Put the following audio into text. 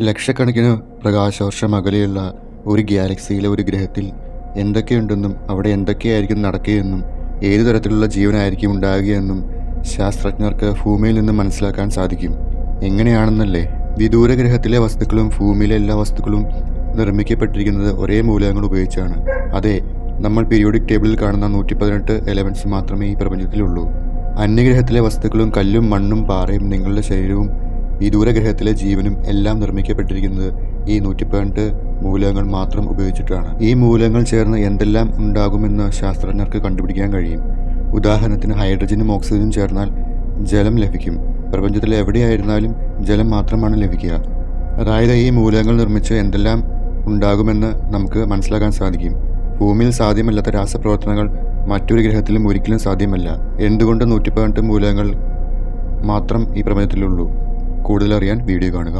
ലക്ഷക്കണക്കിന് പ്രകാശവർഷം അകലെയുള്ള ഒരു ഗാലക്സിയിലെ ഒരു ഗ്രഹത്തിൽ എന്തൊക്കെയുണ്ടെന്നും അവിടെ എന്തൊക്കെയായിരിക്കും നടക്കുകയെന്നും ഏതു തരത്തിലുള്ള ജീവനായിരിക്കും ഉണ്ടാകുകയെന്നും ശാസ്ത്രജ്ഞർക്ക് ഭൂമിയിൽ നിന്ന് മനസ്സിലാക്കാൻ സാധിക്കും. എങ്ങനെയാണെന്നല്ലേ? വിദൂര ഗ്രഹത്തിലെ വസ്തുക്കളും ഭൂമിയിലെ എല്ലാ വസ്തുക്കളും നിർമ്മിക്കപ്പെട്ടിരിക്കുന്നത് ഒരേ മൂലകങ്ങൾ ഉപയോഗിച്ചാണ്. അതെ നമ്മൾ പീരിയോഡിക് ടേബിളിൽ കാണുന്ന നൂറ്റി പതിനെട്ട് എലമെന്റ്സ് മാത്രമേ ഈ പ്രപഞ്ചത്തിലുള്ളൂ. അന്യഗ്രഹത്തിലെ വസ്തുക്കളും കല്ലും മണ്ണും പാറയും നിങ്ങളുടെ ശരീരവും ഈ ദൂരഗ്രഹത്തിലെ ജീവനും എല്ലാം നിർമ്മിക്കപ്പെട്ടിരിക്കുന്നത് ഈ നൂറ്റി പതിനെട്ട് മൂലകങ്ങൾ മാത്രം ഉപയോഗിച്ചിട്ടാണ്. ഈ മൂലങ്ങൾ ചേർന്ന് എന്തെല്ലാം ഉണ്ടാകുമെന്ന് ശാസ്ത്രജ്ഞർക്ക് കണ്ടുപിടിക്കാൻ കഴിയും. ഉദാഹരണത്തിന് ഹൈഡ്രജനും ഓക്സിജനും ചേർന്നാൽ ജലം ലഭിക്കും. പ്രപഞ്ചത്തിൽ എവിടെയായിരുന്നാലും ജലം മാത്രമാണ് ലഭിക്കുക. അതായത് ഈ മൂലകങ്ങൾ നിർമ്മിച്ച് എന്തെല്ലാം ഉണ്ടാകുമെന്ന് നമുക്ക് മനസ്സിലാക്കാൻ സാധിക്കും. ഭൂമിയിൽ സാധ്യമല്ലാത്ത രാസപ്രവർത്തനങ്ങൾ മറ്റൊരു ഗ്രഹത്തിലും ഒരിക്കലും സാധ്യമല്ല. എന്തുകൊണ്ട് നൂറ്റി പതിനെട്ട് മൂലകങ്ങൾ മാത്രം ഈ പ്രപഞ്ചത്തിലുള്ളൂ? കൂടുതലറിയാൻ വീഡിയോ കാണുക.